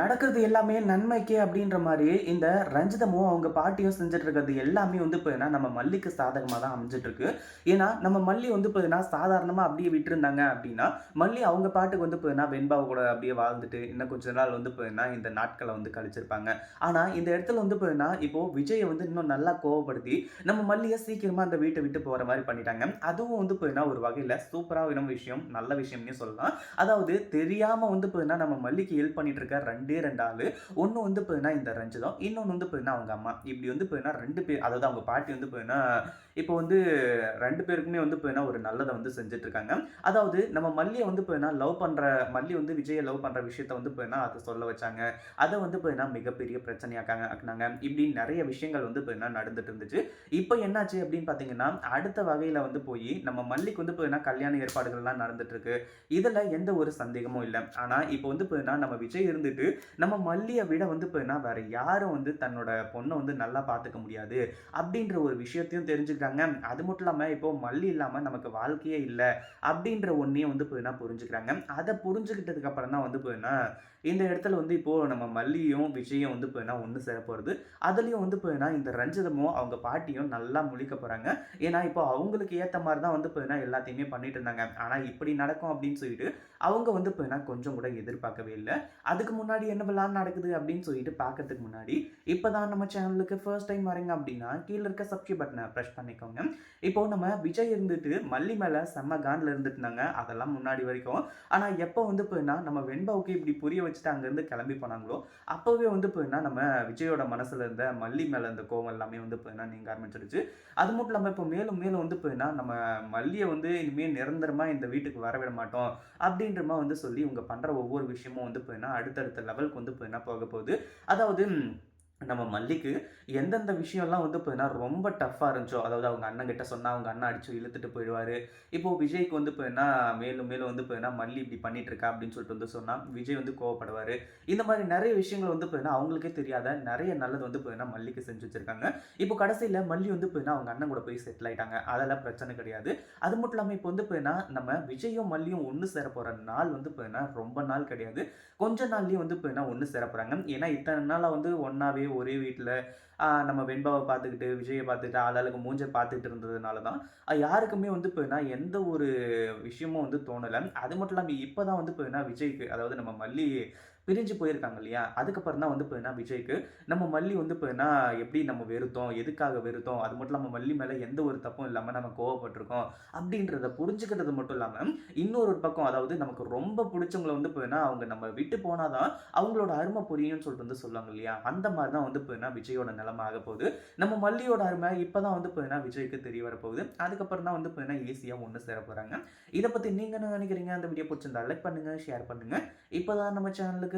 நடக்கிறது எல்லாமே நன்மைக்கு அப்படின்ற மாதிரி இந்த ரஞ்சிதமும் அவங்க பாட்டியும் செஞ்சுட்டு இருக்கிறது எல்லாமே வந்து இப்போ நம்ம மல்லிக்கு சாதகமாக தான் அமைஞ்சிட்டு இருக்கு ஏன்னா நம்ம மல்லி வந்து இப்போ சாதாரணமாக அப்படியே விட்டுருந்தாங்க அப்படின்னா மல்லி அவங்க பாட்டுக்கு வந்து இப்போ வெண்பாவை கூட அப்படியே வாழ்ந்துட்டு இன்னும் கொஞ்ச நாள் வந்து இப்போ இந்த நாட்களை வந்து கழிச்சிருப்பாங்க. ஆனால் இந்த இடத்துல வந்து இப்போ இப்போ விஜயை வந்து இன்னும் நல்லா கோவப்படுத்தி நம்ம மல்லியை சீக்கிரமாக அந்த வீட்டை விட்டு போகிற மாதிரி பண்ணிட்டாங்க. அதுவும் வந்து இப்போ ஒரு வகையில் சூப்பராக விஷயம் நல்ல விஷயம்னே சொல்லலாம். அதாவது தெரியாமல் வந்து இப்போ நம்ம மல்லிக்கு ஹெல்ப் பண்ணிட்டு இருக்க ரெண்டு ரெண்டு ஆள். ஒன்று வந்து போயின்னா இந்த ரஞ்சிதம் இன்னொன்று வந்து போயின்னா அவங்க அம்மா. இப்படி வந்து போயின்னா ரெண்டு பேர் அதாவது அவங்க பாட்டி வந்து போயின்னா இப்போ வந்து ரெண்டு பேருக்குமே வந்து போயின்னா ஒரு நல்லதை வந்து செஞ்சுட்டு இருக்காங்க அதாவது நம்ம மல்லியை வந்து இப்போ என்ன லவ் பண்ணுற மல்லி வந்து விஜயை லவ் பண்ணுற விஷயத்த வந்து இப்போ என்ன அதை சொல்ல வச்சாங்க. அதை வந்து இப்போ என்ன மிகப்பெரிய பிரச்சனையாக்காங்க ஆக்குனாங்க. இப்படி நிறைய விஷயங்கள் வந்து இப்போ என்ன நடந்துட்டு இருந்துச்சு. இப்போ என்னாச்சு அப்படின்னு பார்த்தீங்கன்னா அடுத்த வகையில் வந்து போய் நம்ம மல்லிக்கு வந்து இப்போ என்ன கல்யாண ஏற்பாடுகள்லாம் நடந்துட்டு இருக்கு இதில் எந்த ஒரு சந்தேகமும் இல்லை. ஆனால் இப்போ வந்து போயின்னா நம்ம விஜய் இருந்துட்டு நம்ம மல்லியை விட வந்து இப்போ வேற யாரும் வந்து தன்னோட பொண்ணை வந்து நல்லா பார்த்துக்க முடியாது. அப்படின்ற ஒரு விஷயத்தையும் தெரிஞ்சுக்கிறாங்க. அது மட்டும் இல்லாமல் இப்போ மல்லி இல்லாமல் நமக்கு வாழ்க்கையே இல்லை அப்படின்ற ஒன்றையும் வந்து இப்போ புரிஞ்சுக்கிறாங்க? அதை புரிஞ்சுக்கிட்டதுக்கு அப்புறம் தான் வந்து இப்போ இந்த இடத்துல வந்து இப்போது நம்ம மல்லியும் விஜயும் வந்து இப்போ ஒன்று சேர போகிறது அதுலேயும் வந்து இப்போ இந்த ரஞ்சிதமும் அவங்க பாட்டியும் நல்லா முழிக்க போகிறாங்க ஏன்னா இப்போ அவங்களுக்கு ஏற்ற மாதிரி தான் வந்து இப்போ எல்லாத்தையுமே பண்ணிட்டு இருந்தாங்க. ஆனால் இப்படி நடக்கும் அப்படின்னு சொல்லிட்டு அவங்க வந்து இப்போ கொஞ்சம் கூட எதிர்பார்க்கவே இல்லை. அதுக்கு முன்னாடி என்ன விளாட் நடக்குது அப்படின்னு சொல்லிட்டு பார்க்கறதுக்கு முன்னாடி இப்போ தான் நம்ம சேனலுக்கு ஃபர்ஸ்ட் டைம் வரீங்க அப்படின்னா கீழே இருக்க சப்ஸ்கிரைப் பட்டனை ப்ரெஸ் பண்ணிக்கோங்க. இப்போ நம்ம விஜய் இருந்துட்டு மல்லி மேலே செம்ம காண்டில் இருந்துட்டு இருந்தாங்க. அதெல்லாம் முன்னாடி வரைக்கும். ஆனால் எப்போ வந்து இப்போ நம்ம வெண்பாவுக்கு இப்படி புரிய வச்சுட்டு அங்கேருந்து கிளம்பி போனாங்களோ அப்போவே வந்து இப்போ நம்ம விஜயோட மனசில் இருந்த மல்லி மேலே இருந்த கோவம் எல்லாமே வந்து இப்போ நீங்க ஆரம்பிச்சிருச்சு. அது மட்டும் இல்லாமல் இப்போ மேலும் மேலும் வந்து போயின்னா நம்ம மல்லியை வந்து இனிமேல் நிரந்தரமாக இந்த வீட்டுக்கு வரவிட மாட்டோம் அப்படின்றமா வந்து சொல்லி இவங்க பண்ணுற ஒவ்வொரு விஷயமும் வந்து போயின்னா அடுத்தடுத்த லெவலுக்கு வந்து போயின்னா போக போகுது. அதாவது நம்ம மல்லிக்கு எந்தெந்த விஷயம்லாம் வந்து இப்போ ரொம்ப டஃப்பாக இருந்துச்சோ அதாவது அவங்க அண்ணன் கிட்ட சொன்னால் அவங்க அண்ணன் அடிச்சு இழுத்துட்டு போயிடுவார். இப்போது விஜய்க்கு வந்து இப்போ என்ன மேலும் மேலும் வந்து பார்த்தீங்கன்னா மல்லி இப்படி பண்ணிட்டு இருக்கா அப்படின்னு சொல்லிட்டு வந்து சொன்னால் விஜய் வந்து கோவப்படுவார். இந்த மாதிரி நிறைய விஷயங்கள் வந்து பார்த்தீங்கன்னா அவங்களுக்கே தெரியாத நிறைய நல்லது வந்து பார்த்தீங்கன்னா மல்லிக்கு செஞ்சு வச்சுருக்காங்க. இப்போ கடைசியில் மல்லி வந்து இப்போ அவங்க அண்ணன் கூட போய் செட்டில் ஆயிட்டாங்க. அதெல்லாம் பிரச்சனை கிடையாது. அது மட்டும் இல்லாமல் இப்போ வந்து இப்போ என்ன நம்ம விஜயும் மல்லியும் ஒன்று சேர போகிற நாள் வந்து பார்த்தீங்கன்னா ரொம்ப நாள் கிடையாது. கொஞ்ச நாள்லேயும் வந்து இப்போ என்ன ஒன்று சேர போகிறாங்க ஏன்னா இத்தனை நாளாக வந்து ஒன்றாவே ஒரே வீட்டில் நம்ம வெண்பாவை பார்த்துக்கிட்டு விஜயை பார்த்துக்கிட்டு ஆளாளுக்கு மூஞ்சை பார்த்துட்டு இருந்ததுனால தான் யாருக்குமே வந்து இப்போ என்ன எந்த ஒரு விஷயமும் வந்து தோணலை. அது மட்டும் இல்லாமல் இப்போ தான் வந்து இப்போ என்ன விஜய்க்கு அதாவது நம்ம மல்லி பிரிஞ்சு போயிருக்காங்க இல்லையா? அதுக்கப்புறம் தான் வந்து இப்போ என்ன விஜய்க்கு நம்ம மல்லி வந்து இப்போ என்ன எப்படி நம்ம வெறுத்தோம்? எதுக்காக வெறுத்தோம்? அது மட்டும் இல்லாமல் மல்லி மேலே எந்த ஒரு தப்பும் இல்லாமல் நம்ம கோவப்பட்டிருக்கோம் அப்படின்றத புரிஞ்சுக்கிறது மட்டும் இல்லாமல் இன்னொரு பக்கம் அதாவது நமக்கு ரொம்ப பிடிச்சவங்களை வந்து இப்போ என்ன அவங்க நம்ம விட்டு போனாதான் அவங்களோட அருமை புரியும்னு சொல்லிட்டு வந்து சொல்லுவாங்க இல்லையா? அந்த மாதிரி தான் வந்து இப்போ என்ன விஜயோட நிலைமை ஆக போகுது. நம்ம மல்லியோட அருமை இப்போ தான் வந்து இப்போ என்ன விஜய்க்கு தெரிய வரப்போகுது அதுக்கப்புறம் தான் வந்து இப்போ என்ன ஈஸியாக ஒன்று சேர போகிறாங்க இதை பற்றி நீங்கள் என்ன நினைக்கிறீங்க? அந்த வீடியோ பிடிச்சிருந்தா லைக் பண்ணுங்கள் ஷேர் பண்ணுங்கள் இப்போ தான் நம்ம சேனலுக்கு